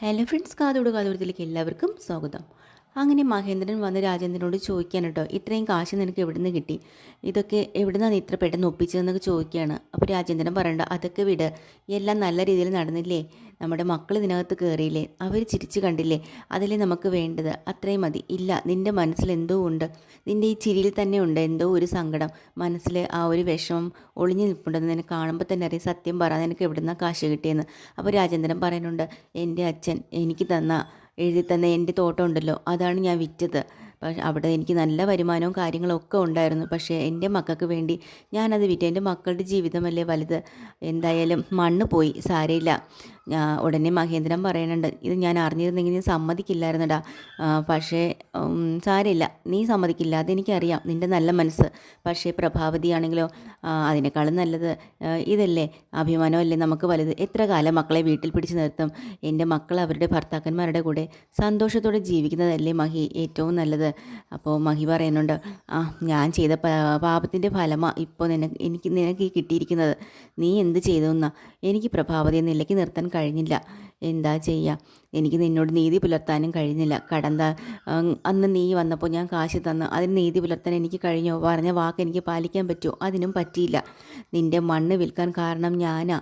Hello friends കാതോട് കാതോടത്തിലേക്ക് എല്ലാവർക്കും സ്വാഗതം. അങ്ങനെ മഹേന്ദ്രൻ വന്ന് രാജേന്ദ്രനോട് ചോദിക്കാൻ കേട്ടോ ഇത്രയും കാശ് നിനക്ക് എവിടെ നിന്ന് കിട്ടി? ഇതൊക്കെ എവിടെ നിന്നാണ് ഇത്ര പെട്ടെന്ന് ഒപ്പിച്ചതെന്നൊക്കെ ചോദിക്കുകയാണ്. അപ്പോൾ രാജേന്ദ്രൻ പറയണ്ട അതൊക്കെ വിട് എല്ലാം നല്ല രീതിയിൽ നടന്നില്ലേ? നമ്മുടെ മക്കൾ ഇതിനകത്ത് കയറിയില്ലേ അവർ ചിരിച്ചു കണ്ടില്ലേ? അതല്ലേ നമുക്ക് വേണ്ടത്? അത്രയും മതി. ഇല്ല നിന്റെ മനസ്സിൽ എന്തോ ഉണ്ട്. നിന്റെ ഈ ചിരിയിൽ തന്നെ ഉണ്ട് എന്തോ ഒരു സങ്കടം. മനസ്സിൽ ആ ഒരു വിഷമം ഒളിഞ്ഞു നിൽപ്പുണ്ടെന്ന് നിനക്ക് കാണുമ്പോൾ തന്നെ അറിയാം സത്യം പറ നിനക്ക് നിന്നാണ് കാശ് കിട്ടിയെന്ന്. അപ്പോൾ രാജേന്ദ്രൻ പറയുന്നുണ്ട് എന്റെ അച്ഛൻ എനിക്ക് തന്ന. എഴുതി തന്ന എന്റെ തോട്ടം ഉണ്ടല്ലോ അതാണ് ഞാൻ വിറ്റത്. പക്ഷെ അവിടെ എനിക്ക് നല്ല വരുമാനവും കാര്യങ്ങളും ഒക്കെ ഉണ്ടായിരുന്നു. പക്ഷേ എന്റെ മക്കൾക്ക് വേണ്ടി ഞാനത് വിറ്റ്. എന്റെ മക്കളുടെ ജീവിതമല്ലേ വലുത്. എന്തായാലും മണ്ണ് പോയി സാരയില്ല ഉടനെ മഹേന്ദ്രൻ പറയുന്നുണ്ട് ഇത് ഞാൻ അറിഞ്ഞിരുന്നെങ്കിൽ നീ സമ്മതിക്കില്ലായിരുന്നടാ. പക്ഷേ സാരമില്ല. നീ സമ്മതിക്കില്ല. അതെനിക്കറിയാം. നിന്റെ നല്ല മനസ്സ്. പക്ഷേ പ്രഭാവതിയാണെങ്കിലോ അതിനേക്കാളും നല്ലത് ഇതല്ലേ? അഭിമാനമല്ലേ നമുക്ക് വലുത്? എത്ര കാലം മക്കളെ വീട്ടിൽ പിടിച്ചു നിർത്തും? എന്റെ മക്കൾ അവരുടെ ഭർത്താക്കന്മാരുടെ കൂടെ സന്തോഷത്തോടെ ജീവിക്കുന്നതല്ലേ മഹി? ഏറ്റവും നല്ലത്. അപ്പോൾ മഹി പറയുന്നുണ്ട് ആ ഞാൻ ചെയ്ത പാപത്തിന്റെ ഫലമാണ് ഇപ്പോൾ നിനക്ക് എനിക്ക് നിനക്ക് കിട്ടിയിരിക്കുന്നത്. നീ എന്ത് ചെയ്തു എന്നാ? എനിക്ക് പ്രഭാവതിയെ നിലയ്ക്ക് നിർത്താൻ കഴിഞ്ഞില്ല. എന്താ ചെയ്യുക എനിക്ക് നിന്നോട് നീതി പുലർത്താനും കഴിഞ്ഞില്ല. കടന്ന അന്ന് നീ വന്നപ്പോൾ ഞാൻ കാശ് തന്നു അതിന് നീതി പുലർത്താൻ എനിക്ക് കഴിഞ്ഞോ? പറഞ്ഞ വാക്ക് എനിക്ക് പാലിക്കാൻ പറ്റുമോ? അതിനും പറ്റിയില്ല. നിന്റെ മണ്ണ് വിൽക്കാൻ കാരണം ഞാനാ.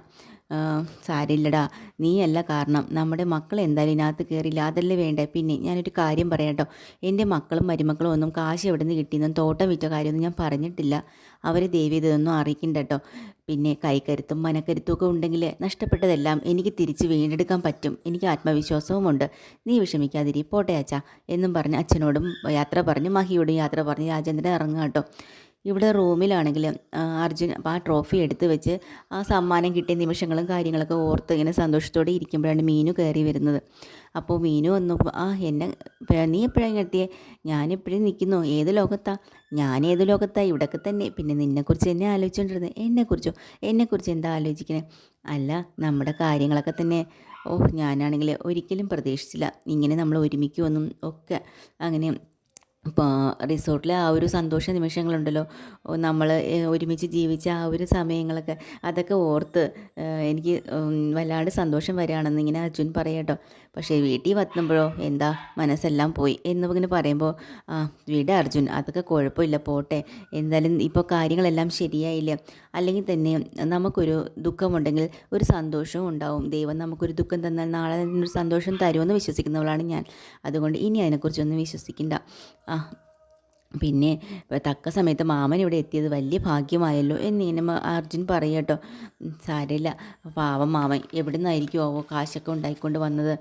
സാരില്ലടാ. നീയല്ല കാരണം. നമ്മുടെ മക്കൾ എന്തായാലും ഇതിനകത്ത് കയറിയില്ല അതല്ലേ വേണ്ടേ? പിന്നെ ഞാനൊരു കാര്യം പറയാട്ടോ എന്റെ മക്കളും മരുമക്കളും ഒന്നും കാശ് എവിടെ നിന്ന് കിട്ടിയെന്നും തോട്ടം വിറ്റ കാര്യമൊന്നും ഞാൻ പറഞ്ഞിട്ടില്ല. അവരെ ദേവി ഇതൊന്നും അറിയിക്കണ്ട കേട്ടോ. പിന്നെ കൈക്കരുത്തും മനക്കരുത്തും ഒക്കെ ഉണ്ടെങ്കിൽ നഷ്ടപ്പെട്ടതെല്ലാം എനിക്ക് തിരിച്ച് വീണ്ടെടുക്കാൻ പറ്റും. എനിക്ക് ആത്മവിശ്വാസവുമുണ്ട്. നീ വിഷമിക്കാതിരി. പോട്ടെ അച്ഛ. എന്നും പറഞ്ഞ് അച്ഛനോടും യാത്ര പറഞ്ഞ് മഹിയോടും യാത്ര പറഞ്ഞ് രാജേന്ദ്രൻ ഇറങ്ങാം കേട്ടോ. ഇവിടെ റൂമിലാണെങ്കിൽ അർജുൻ അപ്പോൾ ആ ട്രോഫി എടുത്ത് വെച്ച് ആ സമ്മാനം കിട്ടിയ നിമിഷങ്ങളും കാര്യങ്ങളൊക്കെ ഓർത്ത് ഇങ്ങനെ സന്തോഷത്തോടെ ഇരിക്കുമ്പോഴാണ് മീനു കയറി വരുന്നത്. അപ്പോൾ മീനു വന്നപ്പോൾ ആ എന്നെ നീ എപ്പോഴാണ് കിട്ടിയേ ഞാനെപ്പോഴും നിൽക്കുന്നു ഏത് ലോകത്താ? ഞാൻ ഏത് ലോകത്താ? ഇവിടെയൊക്കെ തന്നെ. പിന്നെ നിന്നെക്കുറിച്ച് എന്നെ ആലോചിച്ചുകൊണ്ടിരുന്നത് എന്നെക്കുറിച്ചോ? എന്നെക്കുറിച്ച് എന്താ ആലോചിക്കണേ? അല്ല നമ്മുടെ കാര്യങ്ങളൊക്കെ തന്നെ. ഓ ഞാനാണെങ്കിൽ ഒരിക്കലും പ്രതീക്ഷിച്ചില്ല. ഇങ്ങനെ നമ്മൾ ഒരുമിക്കുമെന്നും ഒക്കെ. അങ്ങനെ ഇപ്പോൾ റിസോർട്ടിലെ ആ ഒരു സന്തോഷ നിമിഷങ്ങളുണ്ടല്ലോ. നമ്മൾ ഒരുമിച്ച് ജീവിച്ച ആ ഒരു സമയങ്ങളൊക്കെ അതൊക്കെ ഓർത്ത് എനിക്ക് വല്ലാണ്ട് സന്തോഷം വരികയാണെന്ന് ഇങ്ങനെ അർജുൻ പറയട്ടോ പക്ഷേ വീട്ടിൽ വത്തുമ്പോഴോ എന്താ മനസ്സെല്ലാം പോയി എന്ന് ഇങ്ങനെ പറയുമ്പോൾ ആ വീട് അർജുൻ അതൊക്കെ കുഴപ്പമില്ല പോട്ടെ. എന്തായാലും ഇപ്പോൾ കാര്യങ്ങളെല്ലാം ശരിയായില്ല? അല്ലെങ്കിൽ തന്നെ നമുക്കൊരു ദുഃഖമുണ്ടെങ്കിൽ ഒരു സന്തോഷവും ഉണ്ടാവും. ദൈവം നമുക്കൊരു ദുഃഖം തന്നാൽ നാളെ ഒരു സന്തോഷം തരുമെന്ന് വിശ്വസിക്കുന്നവളാണ് ഞാൻ. അതുകൊണ്ട് ഇനി അതിനെക്കുറിച്ചൊന്നും വിശ്വസിക്കണ്ട. പിന്നെ തക്ക സമയത്ത് മാമൻ ഇവിടെ എത്തിയത് വലിയ ഭാഗ്യമായല്ലോ എന്നിങ്ങനെ അർജുൻ പറയട്ടോ സാരമില്ല. പാവം മാമൻ. എവിടെ നിന്നായിരിക്കും ആവോ കാശൊക്കെ ഉണ്ടായിക്കൊണ്ട് വന്നത്?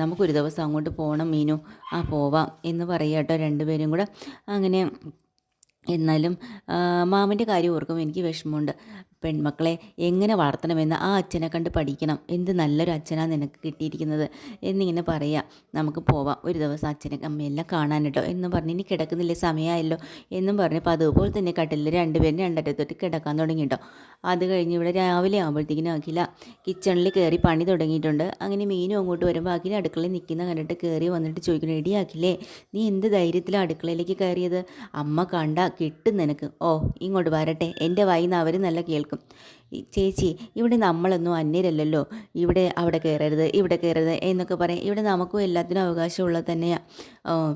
നമുക്കൊരു ദിവസം അങ്ങോട്ട് പോകണം മീനു. ആ പോവാം എന്ന് പറയാട്ടോ രണ്ടുപേരും കൂടെ. അങ്ങനെ എന്നാലും മാമന്റെ കാര്യം ഓർക്കുമ്പോൾ എനിക്ക് വിഷമമുണ്ട്. പെൺമക്കളെ എങ്ങനെ വളർത്തണമെന്ന് ആ അച്ഛനെ കണ്ട് പഠിക്കണം. എന്ത് നല്ലൊരു അച്ഛനാണ് നിനക്ക് കിട്ടിയിരിക്കുന്നത്? എന്നിങ്ങനെ പറയാം. നമുക്ക് പോവാം. ഒരു ദിവസം അച്ഛനെ അമ്മയെല്ലാം കാണാൻ കേട്ടോ എന്നും പറഞ്ഞ് ഇനി കിടക്കുന്നില്ലേ? സമയമായല്ലോ എന്നും പറഞ്ഞപ്പോൾ അതുപോലെ തന്നെ കട്ടിലിൽ രണ്ടുപേരും രണ്ടറ്റത്തോട്ട് കിടക്കാൻ തുടങ്ങി കേട്ടോ അത് കഴിഞ്ഞ് ഇവിടെ രാവിലെ ആകുമ്പോഴത്തേക്കിനും അഖില കിച്ചണിൽ കയറി പണി തുടങ്ങിയിട്ടുണ്ട്. അങ്ങനെ മീനും അങ്ങോട്ട് വരുമ്പോൾ അഖില അടുക്കളയിൽ നിൽക്കുന്ന കണ്ടിട്ട് കയറി വന്നിട്ട് ചോദിക്കണം എടി അഖിലേ നീ എന്ത് ധൈര്യത്തിലാണ് അടുക്കളയിലേക്ക് കയറിയത്? അമ്മ കണ്ട കിട്ടും നിനക്ക്. ഓ ഇങ്ങോട്ട് വരട്ടെ. എന്റെ വായിന്ന് അവർ നല്ല കേൾക്കും. ഈ ചേച്ചി ഇവിടെ നമ്മളൊന്നും അന്യരല്ലല്ലോ. ഇവിടെ അവിടെ കയറരുത് ഇവിടെ കയറരുത് എന്നൊക്കെ പറയും. ഇവിടെ നമുക്കും എല്ലാത്തിനും അവകാശമുള്ളത് തന്നെയാണ്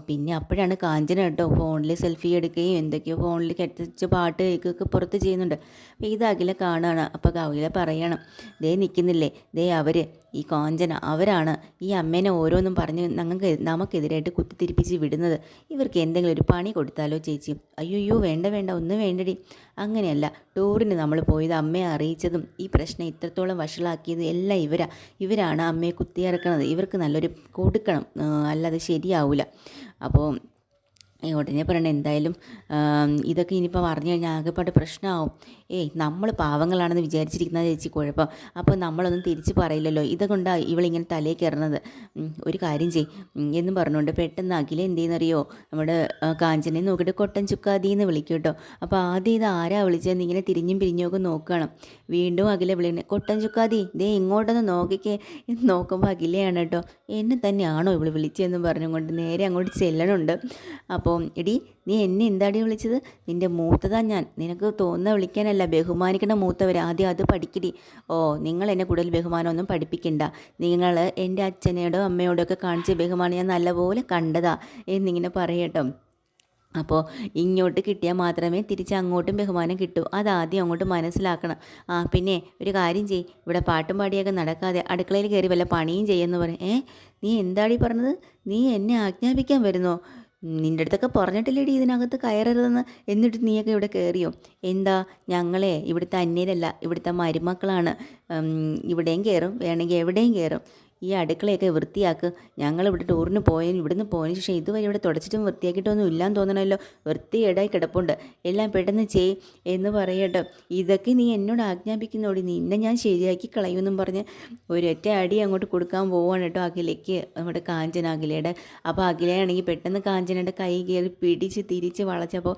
പിന്നെ അപ്പോഴാണ് കാഞ്ചന കേട്ടോ. ഫോണിൽ സെൽഫി എടുക്കുകയും എന്തൊക്കെയോ ഫോണിൽ കെട്ടിച്ച് പാട്ട് കേൾക്കുകയൊക്കെ പുറത്ത് ചെയ്യുന്നുണ്ട്. അപ്പോൾ ഇത് അഖില കാണുകയാണ് അപ്പോൾ അഖില പറയണം ദേ നിൽക്കുന്നില്ലേ ദേ അവർ ഈ കാഞ്ചന അവരാണ് ഈ അമ്മേനെ ഓരോന്നും പറഞ്ഞ് ഞങ്ങൾക്ക് നമുക്കെതിരായിട്ട് കുത്തിത്തിരിപ്പിച്ച് വിടുന്നത്. ഇവർക്ക് എന്തെങ്കിലും ഒരു പണി കൊടുത്താലോ ചേച്ചി? അയ്യോ വേണ്ട വേണ്ട ഒന്നും വേണ്ടടി. അങ്ങനെയല്ല ടൂറിന് നമ്മൾ പോയത് അമ്മയെ അറിയിച്ചതും ഈ പ്രശ്നം ഇത്രത്തോളം വഷളാക്കിയത് എല്ലാം ഇവരാ. ഇവരാണ് അമ്മയെ കുത്തിയിറക്കണത്. ഇവർക്ക് നല്ലൊരു കൊടുക്കണം. അല്ലാതെ ശരിയാവില്ല അപ്പോൾ ഉടനെ പറയണം എന്തായാലും ഇതൊക്കെ ഇനിയിപ്പോൾ പറഞ്ഞു കഴിഞ്ഞാൽ ആകെപ്പാട് പ്രശ്നമാവും ഏയ് നമ്മൾ പാവങ്ങളാണെന്ന് വിചാരിച്ചിരിക്കുന്ന ചേച്ചി കുഴപ്പം. അപ്പോൾ നമ്മളൊന്നും തിരിച്ച് പറയില്ലല്ലോ. ഇതുകൊണ്ടാണ് ഇവളിങ്ങനെ തലയിൽ കയറുന്നത്. ഒരു കാര്യം ചെയ് എന്നും പറഞ്ഞുകൊണ്ട് പെട്ടെന്ന് അഖില എന്ത് ചെയ്യുന്നറിയോ നമ്മുടെ കാഞ്ചനെ നോക്കിയിട്ട് കൊട്ടൻ ചുക്കാതി എന്ന് വിളിക്കും കേട്ടോ. അപ്പോൾ ആദ്യം ഇത് ആരാ വിളിച്ചതെന്ന് ഇങ്ങനെ തിരിഞ്ഞും പിരിഞ്ഞൊക്കെ നോക്കുകയാണ് വീണ്ടും അഖില വിളിക്കുന്നത് കൊട്ടൻ ചുക്കാതി ദേ ഇങ്ങോട്ടൊന്ന് നോക്കിക്കേ. നോക്കുമ്പോൾ അഖിലയാണ് കേട്ടോ. എന്നെ തന്നെയാണോ ഇവൾ വിളിച്ചതെന്ന് പറഞ്ഞുകൊണ്ട് നേരെ അങ്ങോട്ട് ചെല്ലണുണ്ട്. അപ്പോൾ അപ്പോൾ എടി നീ എന്നെ എന്താടി വിളിച്ചത്? നിന്റെ മൂത്തതാ ഞാൻ. നിനക്ക് തോന്നുന്ന വിളിക്കാനല്ല. ബഹുമാനിക്കണ മൂത്തവർ ആദ്യം അത് പഠിക്കടി. ഓ നിങ്ങൾ എന്നെ കൂടുതൽ ബഹുമാനമൊന്നും പഠിപ്പിക്കണ്ട. നിങ്ങൾ എന്റെ അച്ഛനോടോ അമ്മയോടോ ഒക്കെ കാണിച്ച ബഹുമാനം ഞാൻ നല്ലപോലെ കണ്ടതാ എന്നിങ്ങനെ പറയട്ടോ. അപ്പോൾ ഇങ്ങോട്ട് കിട്ടിയാൽ മാത്രമേ തിരിച്ച് അങ്ങോട്ടും ബഹുമാനം കിട്ടൂ. അതാദ്യം അങ്ങോട്ട് മനസ്സിലാക്കണം. ആ പിന്നെ ഒരു കാര്യം ചെയ് ഇവിടെ പാട്ടും പാടിയൊക്കെ നടക്കാതെ അടുക്കളയിൽ കയറി വല്ല പണിയും ചെയ്യുമെന്ന് പറയും ഏ നീ എന്താടി പറഞ്ഞത്? നീ എന്നെ ആജ്ഞാപിക്കാൻ വരുന്നോ? നിന്റെ അടുത്തൊക്കെ പറഞ്ഞിട്ടില്ലേടി ഇതിനകത്ത് കയറരുതെന്ന്. എന്നിട്ട് നീയൊക്കെ ഇവിടെ കയറിയോ എന്താ? ഞങ്ങളെ ഇവിടുത്തെ അന്യരല്ല ഇവിടുത്തെ മരുമക്കളാണ്. ഇവിടെയും കയറും വേണമെങ്കിൽ എവിടെയും കയറും ഈ അടുക്കളയൊക്കെ വൃത്തിയാക്ക്. ഞങ്ങൾ ഇവിടെ ടൂറിന് പോയതിന് ഇവിടുന്ന് പോയതിന് ശേഷം ഇതുവരെ ഇവിടെ തുടച്ചിട്ടും വൃത്തിയാക്കിയിട്ടൊന്നും ഇല്ലാന്ന് തോന്നണമല്ലോ. വൃത്തിയേടായി കിടപ്പുണ്ട്. എല്ലാം പെട്ടെന്ന് ചെയ് എന്ന് പറയട്ടോ. ഇതൊക്കെ നീ എന്നോട് ആജ്ഞാപിക്കുന്നോടി. നിന്നെ ഞാൻ ശരിയാക്കി കളയുമെന്നും പറഞ്ഞ് ഒരൊറ്റ അടി അങ്ങോട്ട് കൊടുക്കാൻ പോവാണ് കേട്ടോ അഖിലേക്ക് നമ്മുടെ കാഞ്ചന അഖിലയുടെ. അപ്പോൾ അഖിലയാണെങ്കിൽ പെട്ടെന്ന് കാഞ്ചനയുടെ കൈ കയറി പിടിച്ച് തിരിച്ച് വളച്ചപ്പോൾ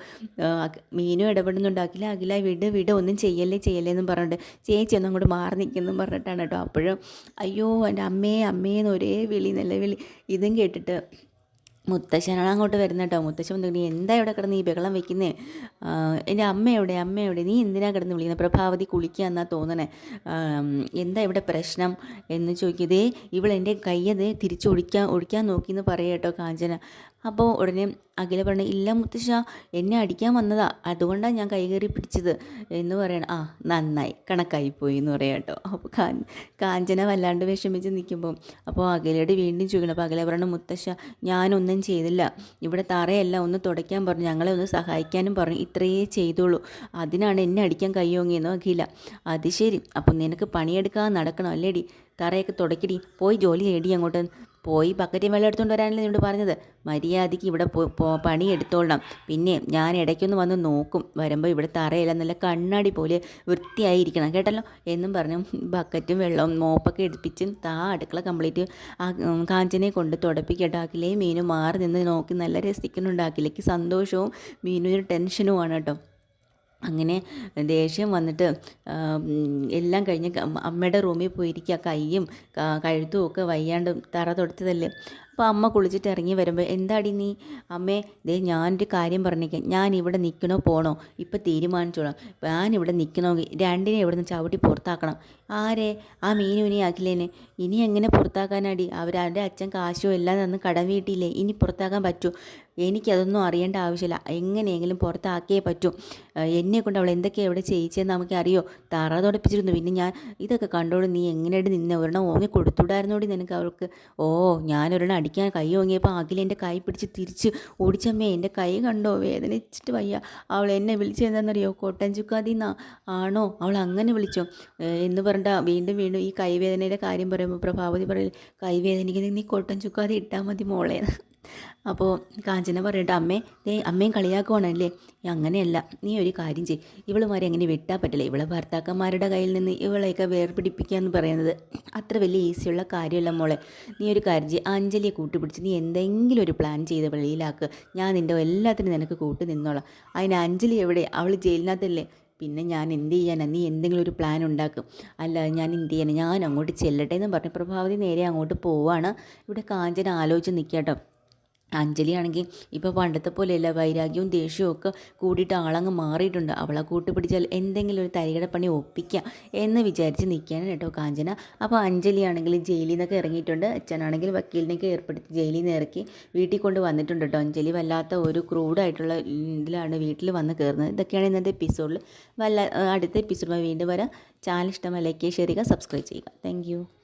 മീനും ഇടപെടുന്നുണ്ട്. അഖില അഖില വിട് വിട് ഒന്നും ചെയ്യല്ലേ ചെയ്യല്ലേ എന്നും പറഞ്ഞിട്ട് ചേച്ചി ഒന്നും അങ്ങോട്ട് മാറി നിൽക്കുന്നു പറഞ്ഞിട്ടാണ് കേട്ടോ. അപ്പോഴും അയ്യോ എന്റെ അമ്മേ അമ്മേ എന്ന് ഒരേ വിളി നിലവിളി ഇതും കേട്ടിട്ട് മുത്തശ്ശനാണ് അങ്ങോട്ട് വരുന്നേട്ടോ മുത്തശ്ശൻ വന്നിട്ട് എന്താ ഇവിടെ കിടന്ന് ഈ ബഹളം വെക്കുന്നേ? എന്റെ അമ്മയോടെ അമ്മയോടെ നീ എന്തിനാ കിടന്ന് വിളിക്കുന്നത് പ്രഭാവതി കുളിക്കുക എന്നാ തോന്നണേ. എന്താ ഇവിടെ പ്രശ്നം? എന്ന് ചോദിക്കതേ ഇവൾ എന്റെ കയ്യത് തിരിച്ച് ഒഴിക്കാൻ നോക്കിയെന്ന് പറയുക കേട്ടോ കാഞ്ചന. അപ്പോൾ ഉടനെ അഖില പറഞ്ഞു ഇല്ല മുത്തശ്ശ എന്നെ അടിക്കാൻ വന്നതാ. അതുകൊണ്ടാണ് ഞാൻ കൈകേറി പിടിച്ചത്. എന്ന് പറയണം. ആ നന്നായി. കണക്കായി പോയി എന്ന് പറയാം കേട്ടോ. അപ്പോൾ കാ കാഞ്ചന വല്ലാണ്ട് വിഷമിച്ച് നിൽക്കുമ്പോൾ അപ്പോൾ അഖിലയുടെ വീണ്ടും ചോദിക്കണം. അപ്പോൾ അഖില പറഞ്ഞു മുത്തശ്ശ ഞാനൊന്നും ചെയ്തില്ല. ഇവിടെ തറയല്ല. ഒന്ന് തുടയ്ക്കാൻ പറഞ്ഞു. ഞങ്ങളെ ഒന്ന് സഹായിക്കാനും പറഞ്ഞു. ഇത്രയേ ചെയ്തോളൂ അതിനാണ് എന്നെ അടിക്കാൻ കയ്യോങ്ങിയെന്ന് അഖില അത് ശരി. അപ്പം നിനക്ക് പണിയെടുക്കാൻ നടക്കണം അല്ലേടി? തറയൊക്കെ തുടക്കിടി. പോയി ജോലി ചെയ്യടി അങ്ങോട്ട്. പോയി ബക്കറ്റും വെള്ളം എടുത്തുകൊണ്ട് വരാനല്ലേ നിന്നോട് പറഞ്ഞത്? മര്യാദയ്ക്ക് ഇവിടെ പോ പണി എടുത്തോളണം പിന്നെ ഞാൻ ഇടയ്ക്കൊന്ന് വന്ന് നോക്കും. വരുമ്പോൾ ഇവിടെ തറയില്ല നല്ല കണ്ണാടി പോലെ വൃത്തിയായിരിക്കണം. കേട്ടല്ലോ? എന്നും പറഞ്ഞു ബക്കറ്റും വെള്ളവും മോപ്പൊക്കെ എടുപ്പിച്ച് താ അടുക്കള കംപ്ലീറ്റ് ആ കാഞ്ചനെ കൊണ്ട് തുടപ്പിക്കട്ടാക്കിലേ മീനും മാറി നിന്ന് നോക്കി നല്ല രസിക്കുന്നുണ്ടാക്കിലേക്ക് സന്തോഷവും മീനൊരു ടെൻഷനുമാണ് കേട്ടോ. അങ്ങനെ ദേഷ്യം വന്നിട്ട് എല്ലാം കഴിഞ്ഞ് അമ്മയുടെ റൂമിൽ പോയിരിക്കുക. കൈയും കഴുത്തും ഒക്കെ വയ്യാണ്ട് തറ തൊടുത്തതല്ലേ? അപ്പോൾ അമ്മ കുളിച്ചിട്ട് ഇറങ്ങി വരുമ്പോൾ എന്താടി നീ? അമ്മേ ദേ ഞാനൊരു കാര്യം പറഞ്ഞേക്കാം. ഞാൻ ഇവിടെ നിൽക്കണോ പോണോ? ഇപ്പം തീരുമാനിച്ചോളാം. ഞാൻ ഇവിടെ നിൽക്കണമെങ്കിൽ രണ്ടിനെ ഇവിടെ നിന്ന് ചവിട്ടി പുറത്താക്കണം. ആരെ? ആ മീനുവിനെ ആക്കില്ലേനെ? ഇനി എങ്ങനെ പുറത്താക്കാനാടി? അവരവരുടെ അച്ഛൻ കാശോ എല്ലാം തന്ന് കടം വീട്ടിയില്ലേ? ഇനി പുറത്താക്കാൻ പറ്റൂ. എനിക്കതൊന്നും അറിയേണ്ട ആവശ്യമില്ല. എങ്ങനെയെങ്കിലും പുറത്താക്കിയേ പറ്റൂ. എന്നെ കൊണ്ട് അവൾ എന്തൊക്കെയാണ് ഇവിടെ ചെയ്യിച്ചതെന്ന് നമുക്ക് അറിയോ തറ തുടപ്പിച്ചിരുന്നു. പിന്നെ ഞാൻ ഇതൊക്കെ കണ്ടോളൂ. നീ എങ്ങനെയായിട്ട് നിന്നെ ഒരെണ്ണം ഓങ്ങി കൊടുത്തുവിടായിരുന്നോടി നിനക്ക് അവൾക്ക്? ഓ ഞാനൊരെണ്ണം അടിക്കാൻ കൈ ഓങ്ങിയപ്പോൾ അഖിലെന്റെ കൈ പിടിച്ച് തിരിച്ച് ഓടിച്ചമ്മേ എന്റെ കൈ കണ്ടോ? വേദനിച്ചിട്ട് വയ്യ. അവൾ എന്നെ വിളിച്ചെന്താണെന്നറിയോ കോട്ടൻ ചുക്കാതിന്നാ ആണോ? അവൾ അങ്ങനെ വിളിച്ചോ? എന്ന് പറഞ്ഞാൽ വീണ്ടും വീണ്ടും ഈ കൈവേദനയുടെ കാര്യം പറയുമ്പോൾ പ്രഭാവതി പറയും കൈവേദനയ്ക്ക് നീ കോട്ടൻ ഇട്ടാൽ മതി മോളെ. അപ്പോൾ കാഞ്ചന പറയട്ടെ അമ്മേ ദേ അമ്മയും കളിയാക്കുവാണല്ലേ? അങ്ങനെയല്ല നീ ഒരു കാര്യം ചെയ് ഇവളുമാരെ അങ്ങനെ വെട്ടാൻ പറ്റില്ല. ഇവളെ ഭർത്താക്കന്മാരുടെ കയ്യിൽ നിന്ന് ഇവളെയൊക്കെ വേർപിടിപ്പിക്കുക എന്ന് പറയുന്നത് അത്ര വലിയ ഈസിയുള്ള കാര്യമല്ല മോളെ. നീ ഒരു കാര്യം ചെയ് അഞ്ജലിയെ കൂട്ടുപിടിച്ച് നീ എന്തെങ്കിലും ഒരു പ്ലാൻ ചെയ്ത് വെളിയിലാക്കുക ഞാൻ നിന്റെ എല്ലാത്തിനും നിനക്ക് കൂട്ട് നിന്നോളാം. അതിന് അഞ്ജലി എവിടെ? അവൾ ജയിലിനകത്തല്ലേ? പിന്നെ ഞാൻ എന്ത് ചെയ്യാനാ? നീ എന്തെങ്കിലും ഒരു പ്ലാൻ ഉണ്ടാക്കും. അല്ല ഞാൻ എന്ത് ചെയ്യാനാ? ഞാൻ അങ്ങോട്ട് ചെല്ലട്ടെ എന്ന് പറഞ്ഞ് പ്രഭാവതി നേരെ അങ്ങോട്ട് പോവാണ്. ഇവിടെ കാഞ്ചന ആലോചിച്ച് നിൽക്കട്ടോ അഞ്ജലിയാണെങ്കിൽ ഇപ്പോൾ പണ്ടത്തെ പോലെയല്ല വൈരാഗ്യവും ദേഷ്യവും ഒക്കെ കൂടിയിട്ട് ആളങ്ങ് മാറിയിട്ടുണ്ട്. അവളെ കൂട്ടുപിടിച്ചാൽ എന്തെങ്കിലും ഒരു തരികട പണി ഒപ്പിക്കാം എന്ന് വിചാരിച്ച് നിൽക്കുകയാണ് കേട്ടോ കാഞ്ചന. അപ്പോൾ അഞ്ജലിയാണെങ്കിൽ ജയിലിൽ നിന്നൊക്കെ ഇറങ്ങിയിട്ടുണ്ട്. അച്ഛനാണെങ്കിൽ വക്കീലിനൊക്കെ ഏർപ്പെടുത്തി ജയിലിൽ നിന്ന് ഇറക്കി വീട്ടിൽ കൊണ്ട് വന്നിട്ടുണ്ട് കേട്ടോ. അഞ്ജലി വല്ലാത്ത ഒരു ക്രൂഡായിട്ടുള്ള ഇതിലാണ് വീട്ടിൽ വന്ന് കയറുന്നത്. ഇതൊക്കെയാണ് ഇന്നത്തെ എപ്പിസോഡിൽ വല്ല അടുത്ത എപ്പിസോഡുമായി വീണ്ടും വരാം. ചാനൽ ഇഷ്ടമായി ലൈക്ക് ചെയ്യുക സബ്സ്ക്രൈബ് ചെയ്യുക താങ്ക്